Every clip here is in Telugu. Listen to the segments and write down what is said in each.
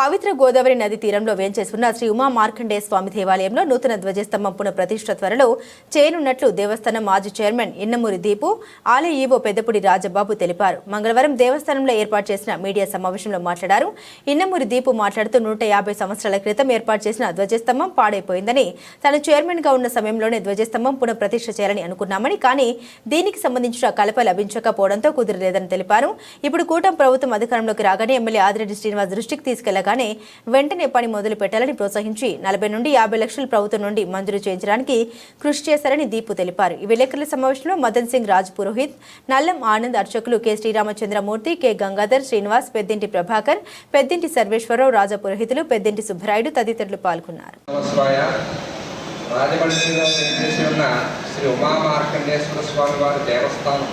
పవిత్ర గోదావరి నది తీరంలో వేంచేసుకున్న శ్రీ ఉమా మార్కండేయ స్వామి దేవాలయంలో నూతన ధ్వజస్తంభం పునఃప్రతిష్ఠ త్వరలో చేయనున్నట్లు దేవస్థానం మాజీ చైర్మన్ ఇన్నమూరి దీపు ఆలయ ఈవో పెద్దపూడి రాజబాబు తెలిపారు. మంగళవారం దేవస్థానంలో ఏర్పాటు చేసిన మీడియా సమావేశంలో మాట్లాడారు. ఇన్నమూరి దీపు మాట్లాడుతూ నూట యాభై సంవత్సరాల క్రితం ఏర్పాటు చేసిన ధ్వజస్తంభం పాడైపోయిందని తాను చైర్మన్గా ఉన్న సమయంలోనే ధ్వజస్తంభం పునః ప్రతిష్ఠ చేయాలని అనుకున్నామని కానీ దీనికి సంబంధించిన కలప లభించకపోవడంతో కుదరలేదని తెలిపారు. ఇప్పుడు కూటమి ప్రభుత్వం అధికారంలోకి రాగానే ఎమ్మెల్యే ఆదిరెడ్డి శ్రీనివాస్ దృష్టికి తీసుకెళ్ళగా తీసుకెళ్ళగానే వెంటనే పని మొదలు పెట్టాలని ప్రోత్సహించి నలభై నుండి యాభై లక్షల ప్రభుత్వం నుండి మంజూరు చేయించడానికి కృషి చేశారని దీపు తెలిపారు. ఈ విలేకరుల సమావేశంలో మదన్ సింగ్ రాజ్ పురోహిత్ నల్లం ఆనంద్ అర్చకులు కె. శ్రీరామచంద్రమూర్తి కె. గంగాధర్ శ్రీనివాస్ పెద్దింటి ప్రభాకర్ పెద్దింటి సర్వేశ్వరరావు రాజా పురోహితులు పెద్దింటి సుబ్బరాయుడు తదితరులు పాల్గొన్నారు. రాజమండ్రిలో ఉన్న శ్రీ ఉమా మార్కండేశ్వర స్వామి వారి దేవస్థానం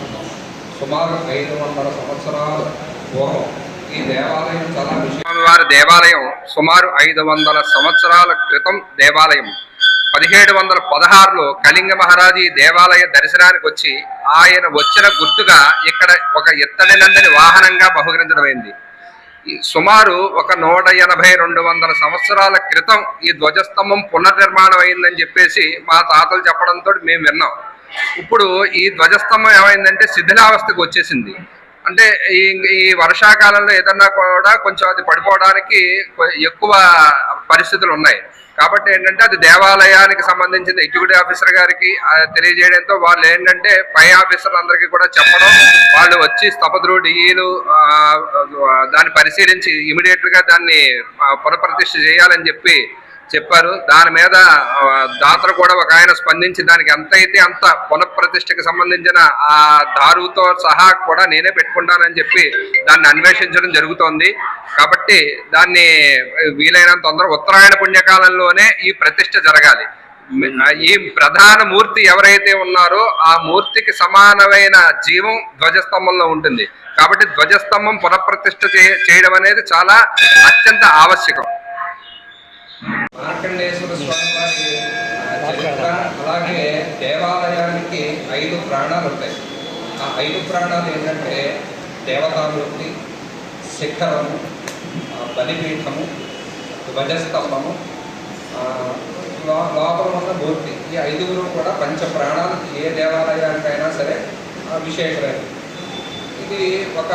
సుమారు ఐదు వందల సంవత్సరాల పూర్వం ఈ దేవాలయం చాలా దేవాలయం సుమారు ఐదు వందల సంవత్సరాల క్రితం దేవాలయం. పదిహేడు వందల పదహారులో కళింగ మహారాజు ఈ దేవాలయ దర్శనానికి వచ్చి ఆయన వచ్చిన గుర్తుగా ఇక్కడ ఒక ఎత్తడినందని వాహనంగా బహుకరించడమైంది. సుమారు ఒక నూట ఎనభై రెండు వందల సంవత్సరాల క్రితం ఈ ధ్వజస్తంభం పునర్నిర్మాణం అయిందని చెప్పేసి మా తాతలు చెప్పడంతో మేము విన్నాం. ఇప్పుడు ఈ ధ్వజస్తంభం ఏమైందంటే శిథిలావస్థకు వచ్చేసింది. అంటే ఈ ఈ వర్షాకాలంలో ఏదన్నా కూడా కొంచెం అది పడిపోవడానికి ఎక్కువ పరిస్థితులు ఉన్నాయి. కాబట్టి ఏంటంటే అది దేవాలయానికి సంబంధించిన ఎగ్జిక్యూటివ్ ఆఫీసర్ గారికి తెలియజేయడంతో వాళ్ళు ఏంటంటే పై ఆఫీసర్లందరికీ కూడా చెప్పడం వాళ్ళు వచ్చి స్థపతులు డిఈలు దాన్ని పరిశీలించి ఇమీడియట్గా దాన్ని పునఃప్రతిష్ఠ చేయాలని చెప్పి చెప్పారు. దాని మీద దాతలు కూడా ఒక ఆయన స్పందించి దానికి ఎంత అయితే అంత పునఃప్రతిష్ఠకి సంబంధించిన ఆ దారుతో సహా కూడా నేనే పెట్టుకుంటానని చెప్పి దాన్ని అన్వేషించడం జరుగుతోంది. కాబట్టి దాన్ని వీలైనంత తొందర ఉత్తరాయణ పుణ్యకాలంలోనే ఈ ప్రతిష్ట జరగాలి. ఈ ప్రధాన మూర్తి ఎవరైతే ఉన్నారో ఆ మూర్తికి సమానమైన జీవం ధ్వజస్తంభంలో ఉంటుంది. కాబట్టి ధ్వజస్తంభం పునఃప్రతిష్ఠ చే- చేయడం అనేది చాలా అత్యంత ఆవశ్యకం. మార్కండేశ్వర స్వామి వారి చరిత్ర అలాగే దేవాలయానికి ఐదు ప్రాణాలు ఉంటాయి. ఆ ఐదు ప్రాణాలు ఏంటంటే దేవతామూర్తి శిఖరము బలిపీఠము ధ్వజస్తంభము లోపల ఉన్న మూర్తి. ఈ ఐదుగురు కూడా పంచ ప్రాణాలు ఏ దేవాలయానికైనా సరే విశేషమైనవి. ఇది ఒక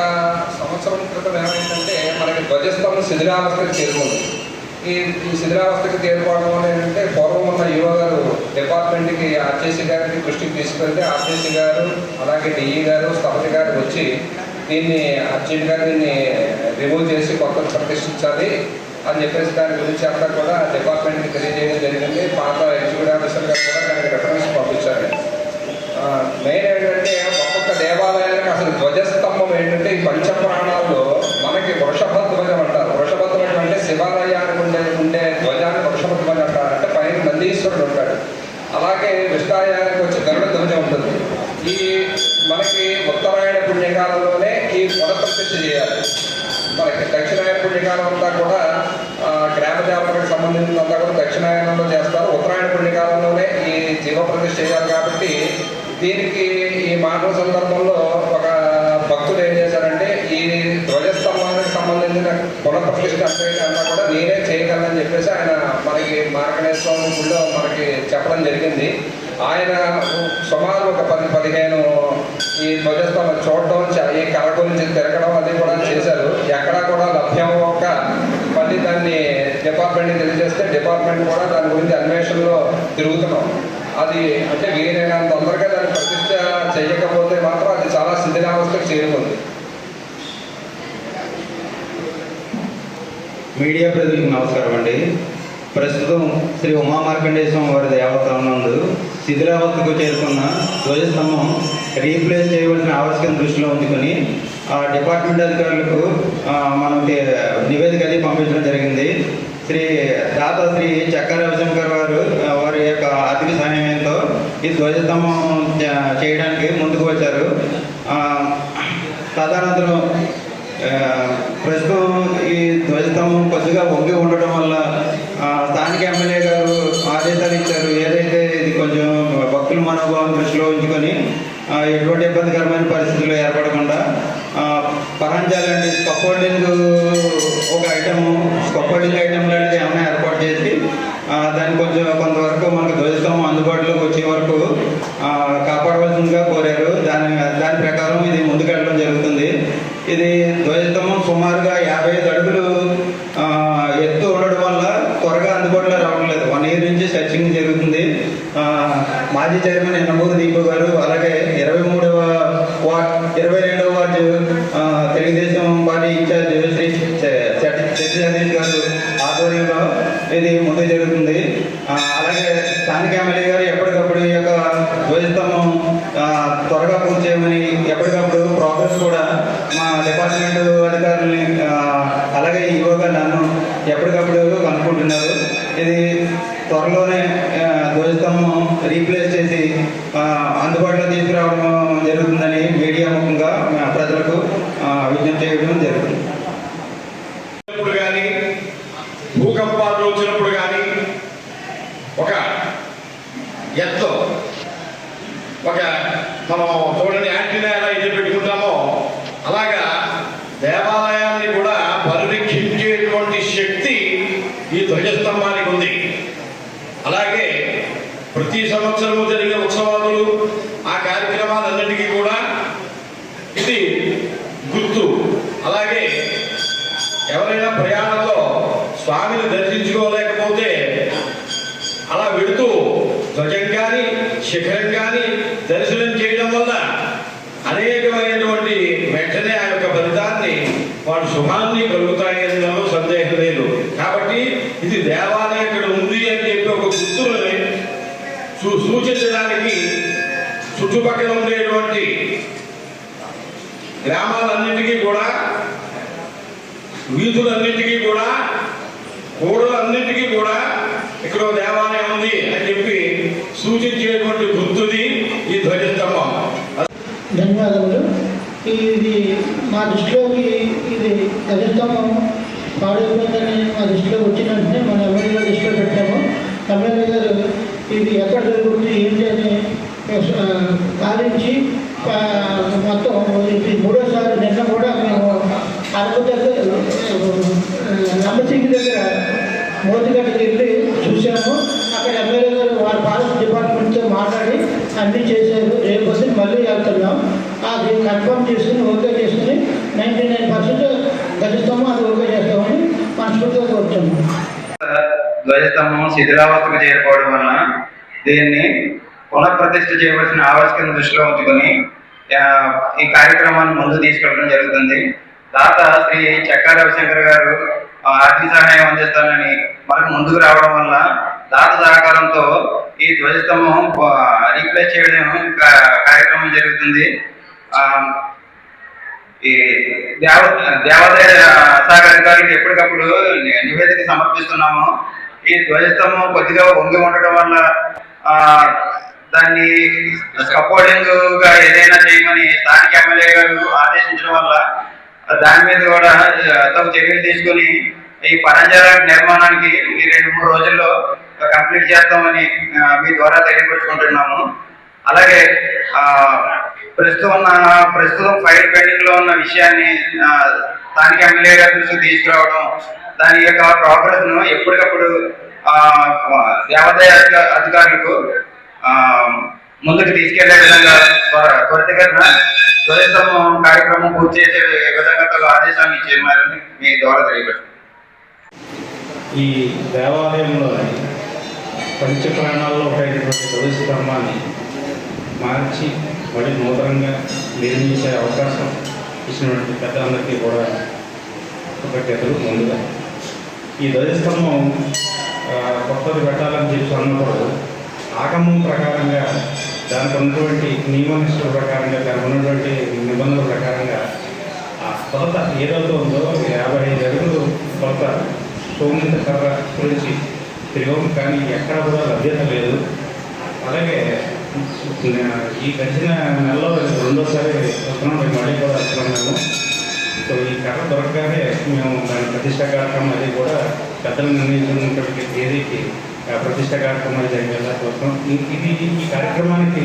సంవత్సరం క్రితం ఏమైందంటే మనకి ధ్వజస్తంభం శిథిలావస్థకి చేరుకుంది. ఈ ఈ శిథిలావస్థకి చేరుకోవడం ఏంటంటే పూర్వం ఉన్న యువ గారు డిపార్ట్మెంట్కి ఆర్జేసీ గారికి దృష్టికి తీసుకెళ్తే ఆర్జేసీ గారు అలాగే డిఈ గారు స్థపతి గారు వచ్చి దీన్ని అర్జెంట్గా దీన్ని రిమూవ్ చేసి కొత్త ప్రతిష్ఠించాలి అని చెప్పేసి దాని గురించి అంతా కూడా డిపార్ట్మెంట్కి తెలియజేయడం జరిగింది. పాత ఎగ్జిక్యూటివ్ ఆఫీసర్ గారు కూడా దానికి రెఫరెన్స్ పంపించారు. మెయిన్ ఏంటంటే ఒక్కొక్క దేవాలయానికి అసలు ధ్వజస్తంభం ఏంటంటే ఈ పంచ ప్రాణాల్లో మనకి వృషభ ధ్వజం అంటారు వృషభ ధ్వజం అంటే శివాలయానికి ఉండే ఉండే ధ్వజాన్ని వృషభ ధ్వజం అంటారు అంటే పైన నందీశ్వరుడు ఉంటాడు. అలాగే విష్ణాయానికి వచ్చే గరుడ ధ్వజం ఉంటుంది. ఈ మనకి ఉత్తరాయణ పుణ్యకాలంలోనే ఈ పునఃప్రతిష్ఠ చేయాలి. మనకి దక్షిణాయన పుణ్యకాలం అంతా కూడా గ్రామ దేవతలకు సంబంధించినంతా కూడా దక్షిణాయనంలో చేస్తారు. ఉత్తరాయణ పుణ్యకాలంలోనే ఈ జీవ ప్రతిష్ఠ చేయాలి కాబట్టి దీనికి ఈ మానవ సందర్భంలో సంబంధించిన పునఃప్రతిష్ఠ అంతా కూడా నేనే చేయగలనని చెప్పేసి ఆయన మనకి మార్కణేశ్వర గుడిలో గుళ్ళో మనకి చెప్పడం జరిగింది. ఆయన సుమారు ఒక పది పదిహేను ఈ ధ్వజస్తంభం చూడడం ఈ కళ గురించి తిరగడం అది కూడా చేశారు. ఎక్కడా కూడా లభ్యం ఒక మళ్ళీ దాన్ని డిపార్ట్మెంట్కి తెలియజేస్తే డిపార్ట్మెంట్ కూడా దాని గురించి అన్వేషణలో తిరుగుతున్నాం. అది అంటే వీరైనంత తొందరగా దాన్ని ప్రతిష్ట చేయకపోతే మాత్రం అది చాలా శిథిలావస్థకు చేరుకుంది. మీడియా ప్రజలకు నమస్కారం అండి. ప్రస్తుతం శ్రీ ఉమా మార్కండేశ్వరం వారి దేవస్థానం నందు శిథిలావస్థకు చేరుకున్న ధ్వజస్తంభం రీప్లేస్ చేయవలసిన ఆవశ్యకత దృష్టిలో ఉంచుకొని ఆ డిపార్ట్మెంట్ అధికారులకు మనకి నివేదిక అది పంపించడం జరిగింది. శ్రీ దాత శ్రీ చక్ర రవిశంకర్ వారు వారి యొక్క ఆర్థిక సహాయంతో ఈ ధ్వజస్తంభం చేయడానికి ముందుకు వచ్చారు. తదనంతరం ప్రస్తుతం ఈ ధ్వజస్తంభం కొద్దిగా వంగి ఉండటం వల్ల స్థానిక ఎమ్మెల్యే గారు ఆదేశాలు ఇచ్చారు. ఏదైతే ఇది కొంచెం భక్తుల మనోభావం దృష్టిలో ఉంచుకొని ఎటువంటి ఇబ్బందికరమైన పరిస్థితులు ఏర్పడకుండా పరంజాలండి స్కఫోల్డింగ్ ఒక ఐటమ్ స్కఫోల్డింగ్ కోల్డ్ ఐటమ్ లాంటిది ఏమైనా ఏర్పాటు చేసి దాన్ని కొంచెం కొంతవరకు మనకు ధ్వజస్తంభం అందుబాటులోకి వచ్చే వరకు కాపాడవలసిందిగా కోరారు. దాని దాని ప్రకారం ఇది ముందుకెళ్ళడం జరుగుతుంది. ఇది ధ్వజస్తంభం సుమారుగా యాభై ఐదు అడుగులు ఆ, ఎత్తు ఉండడం వల్ల త్వరగా అందుబాటులో రావడం లేదు వన్ ఇయర్ నుంచి సెర్చింగ్ జరుగుతుంది ఆ, మాజీ చైర్మన్ ఎన్నమూరు దీపు గారు అలాగే ఇరవై మూడవ వార్డ్ ఇరవై రెండవ ward Telugu Desam party incharge Shri Satish గారు ఆధ్వర్యంలో ఇది ముందు జరుగుతుంది. అలాగే స్థానిక ఎమ్మెల్యే గారు ఎప్పటికప్పుడు ఈ యొక్క ధ్వజస్తంభం త్వరగా పూర్తి చేయమని ఎప్పటికప్పుడు ప్రోగ్రెస్ కూడా మా డిపార్ట్మెంట్ అధికారుల్ని అలాగే ఈవోగా నన్ను ఎప్పటికప్పుడు కనుక్కుంటున్నారు. ఇది త్వరలోనే ధ్వజస్తంభం రీప్లేస్ చేసి అందుబాటులో తీసుకురావడం జరుగుతుందని మీడియా ముఖంగా ప్రజలకు విజ్ఞప్తి చేయడం జరుగుతుంది వచ్చినప్పుడు కానీ భూకంపాలు వచ్చినప్పుడు కానీ ఒక ఎత్తు ఒక మనం చూడండి యాంటీనా ఎలా అయితే పెట్టుకుంటామో అలాగా దేవాలయాన్ని కూడా పరిరక్షించేటువంటి శక్తి ఈ ధ్వజస్తంభానికి ఉంది అలాగే ప్రతి సంవత్సరము జరిగే ఉత్సవాలు ఆ కార్యక్రమాలన్నిటికీ కూడా ఇది గుర్తు అలాగే ఎవరైనా ప్రయాణంలో స్వామిని దర్శించుకోలేకపోతే అలా వెడుతూ ధ్వజం కానీ శిఖరం కానీ దర్శనం చేయడం వల్ల అనేకమైనటువంటి వెంటనే ఆ యొక్క ఫలితాన్ని వాడు శుభాన్ని కలుగుతాయి అనడంలో సందేహం లేదు. కాబట్టి ఇది దేవాలయం ఇక్కడ ఉంది అని చెప్పి ఒక గుర్తులని సూ- సూచించడానికి చుట్టుపక్కల ఉండేటువంటి గ్రామాలన్నింటికీ కూడా వీధులన్నింటికీ కూడా కూడలన్నింటికీ కూడా ఇక్కడ దేవాలయం ఉంది అని చెప్పి సూచించేటువంటి గుర్తుది ఈ ధ్వజస్తంభం. ధన్యవాదములు. ఇది మా దృష్టిలోకి ఇది గజస్తంభం పాడైపోతుందని మా దృష్టిలోకి వచ్చిన వెంటనే మన ఎమ్మెల్యే దృష్టిలో పెట్టాము. ఎమ్మెల్యే గారు ఇది ఎక్కడ జరుగుతుంది ఏంటి అని ఆ, పాలించి మొత్తం ఇది మూడోసారి నిన్న కూడా మేము అరకు దగ్గర నంబసింగి దగ్గర మోతిగడ్డకి వెళ్ళి చూసాము అక్కడ ఎమ్మెల్యే గారు వారి ఫారెస్ట్ డిపార్ట్మెంట్తో మాట్లాడి అన్నీ చేశారు. రేపు వచ్చి మళ్ళీ వెళ్తున్నాం. అది కన్ఫర్మ్ చేసుకుని ఓకే చేసుకుని నైంటీ నైన్ పర్సెంట్ గజస్తంభం అది ఓకే చేస్తామని మనస్ఫూర్తిగా కోరుతున్నాం. ధ్వజస్తంభం శిథిలావస్థకు చేరుకోవడం వలన దీన్ని పునఃప్రతిష్ఠ చేయవలసిన ఆవశ్యకత దృష్టిలో ఉంచుకొని ఈ కార్యక్రమాన్ని ముందు తీసుకెళ్ళడం జరుగుతుంది. దాత శ్రీ చక్కా రవిశంకర్ గారు ఆర్థిక సహాయం అందిస్తానని మనకు ముందుకు రావడం వల్ల దాత సహకారంతో ఈ ధ్వజస్తంభం రీప్లేస్ చేయడం కార్యక్రమం జరుగుతుంది. ఈ దేవ దేవాదాయ శాఖ అధికారులకు ఎప్పటికప్పుడు నివేదిక సమర్పిస్తున్నాము. ఈ ధ్వజస్తంభం కొద్దిగా వంగి ఉండటం వల్ల దాన్ని సపోర్టింగ్గా ఏదైనా చేయమని స్థానిక ఎమ్మెల్యే గారు ఆదేశించడం వల్ల దాని మీద కూడా తమ తగు చర్యలు తీసుకొని ఈ పరంజాల నిర్మాణానికి ఈ రెండు మూడు రోజుల్లో కంప్లీట్ చేస్తామని మీ ద్వారా తెలియపరుచుకుంటున్నాము. అలాగే ప్రస్తుతం ఉన్న ప్రస్తుతం ఫైల్ పెండింగ్లో ఉన్న విషయాన్ని దానికి స్థానిక ఎమ్మెల్యే గారి దృష్టికి తీసుకురావడం దాని యొక్క ప్రోగ్రెస్ను ఎప్పటికప్పుడు దేవాదాయ అధికారులకు ముందుకు తీసుకెళ్ళే విధంగా త్వరితగతిన ధ్వజస్తంభం కార్యక్రమం పూర్తి చేసే విధంగా తగు ఆదేశాన్ని ఇచ్చేయమని మీ ద్వారా తెలియపరుచుకుంటున్నాను ఈ దేవాలయంలో పంచప్రాణాల్లో ఒకటైనటువంటి తులసి మార్చి మళ్ళీ నూతనంగా నిర్మించే అవకాశం ఇచ్చినటువంటి పెద్దలందరికీ కూడా కృతజ్ఞతలు ముందుగా. ఈ ధ్వజస్తంభం కొత్తది పెట్టాలని చెప్పి అన్నప్పుడు ఆగమం ప్రకారంగా దానికి ఉన్నటువంటి నియమనిష్టల ప్రకారంగా దానికి ఉన్నటువంటి నిబంధనల ప్రకారంగా ఆ కొలత ఏదైతే ఉందో యాభై ఐదు అడుగులు కొలత సోమిత కర్ర గురించి తిరగం. కానీ ఎక్కడ కూడా లభ్యత లేదు. అలాగే ఈ గడిచిన నెలలో రెండోసారి వస్తున్నాం మేము మళ్ళీ కూడా వస్తున్నాం మేము. సో ఈ కర్ర దొరకగానే మేము దాని ప్రతిష్ట కార్యక్రమం అది కూడా పెద్దలు నిర్ణయించినటువంటి తేదీకి ప్రతిష్ట కార్యక్రమాలు జరిగేలా చూస్తాం ఇది ఈ కార్యక్రమానికి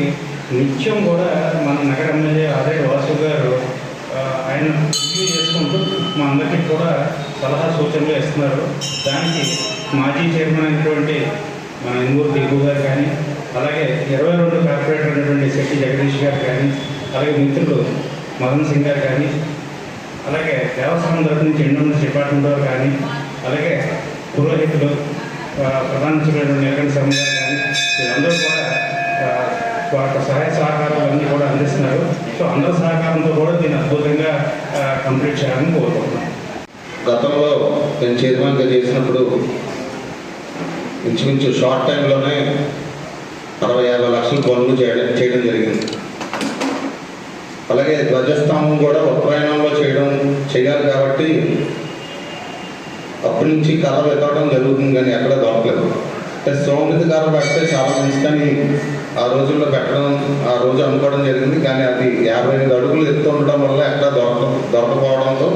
నిత్యం కూడా మన నగర ఎమ్మెల్యే ఆదయ వాసు గారు ఆయన రివ్యూ చేసుకుంటూ మా అందరికీ కూడా సలహా సూచనలు ఇస్తున్నారు. దానికి మాజీ చైర్మన్ అయినటువంటి మన ఇంగూరు దిగు గారు కానీ ఇరవై రెండు కార్పొరేటర్ ఉన్నటువంటి శెట్టి జగదీష్ గారు కానీ అలాగే మిత్రులు మదన్ సింగ్ గారు కానీ అలాగే దేవస్థానం తరఫు నుంచి ఎండోమెంట్స్ డిపార్ట్మెంట్ వారు కానీ అలాగే పురోహితులు ప్రధాన సభ్యులు నీలకంఠ శర్మ గారు కానీ వీళ్ళందరూ కూడా ఆ, వారి సహాయ సహకారాలు అన్నీ కూడా అందిస్తున్నారు. సో అందరి సహకారంతో కూడా దీన్ని అద్భుతంగా కంప్లీట్ చేయాలని కోరుకుంటున్నాను గతంలో నేను చైర్మన్గా చేసినప్పుడు ఇంచుమించు షార్ట్ టైంలోనే అరవై యాభై లక్షల పనులు చేయడం చేయడం జరిగింది. అలాగే ధ్వజస్తంభం కూడా ఉత్తరాయణంలో చేయడం చేయాలి కాబట్టి అప్పటి నుంచి కర్ర వెతకడం జరుగుతుంది కానీ ఎక్కడ దొరకలేదు. అంటే సోమిత కర్ర పెడితే చాలా మంచిదని ఆ రోజుల్లో పెట్టడం ఆ రోజు అనుకోవడం జరిగింది కానీ అది యాభై ఐదు అడుగులు ఎత్తు ఉండడం వల్ల ఎక్కడ దొరక దొరకపోవడంతో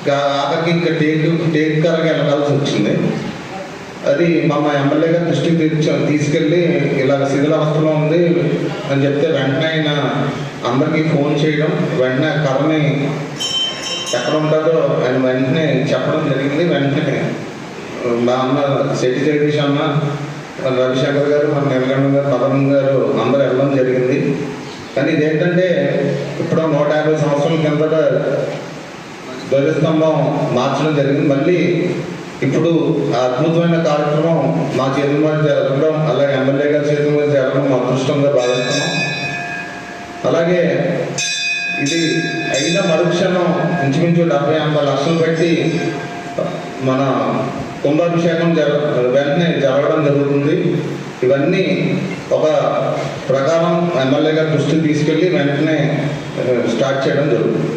ఇంకా ఆఖరికి ఇంకా టేక్ టేక్ కర్రగా వెళ్ళాల్సి వచ్చింది. అది మా మా ఎమ్మెల్యే గారి దృష్టికి తెచ్చ- తీసుకెళ్ళి ఇలా శిథిలావస్థలో ఉంది అని చెప్తే వెంటనే ఆయన అందరికీ ఫోన్ చేయడం వెంటనే కర్రని ఎక్కడ ఉంటుందో ఆయన వెంటనే చెప్పడం జరిగింది. వెంటనే మా అన్న శెట్టి జగదీష్ అన్న రవిశంకర్ గారు మన నీలకంఠ గారు పదం గారు అందరూ వెళ్ళడం జరిగింది. కానీ ఇదేంటంటే ఇప్పుడు నూట యాభై సంవత్సరాల కిందట ధ్వజస్తంభం మార్చడం జరిగింది. మళ్ళీ ఇప్పుడు ఆ అద్భుతమైన కార్యక్రమం మా చేతుల మీద జరగడం అలాగే ఎమ్మెల్యే గారి చేతుల మీద జరగడం మా అదృష్టంగా భావిస్తున్నాం. అలాగే ఇది అయిన మరుక్షణం ఇంచుమించు డెబ్బై ఎనభై లక్షలు పెట్టి మన కుంభాభిషేకం జర వెంటనే జరగడం జరుగుతుంది. ఇవన్నీ ఒక ప్రకారం ఎమ్మెల్యే గారి దృష్టికి తీసుకెళ్ళి వెంటనే స్టార్ట్ చేయడం జరుగుతుంది.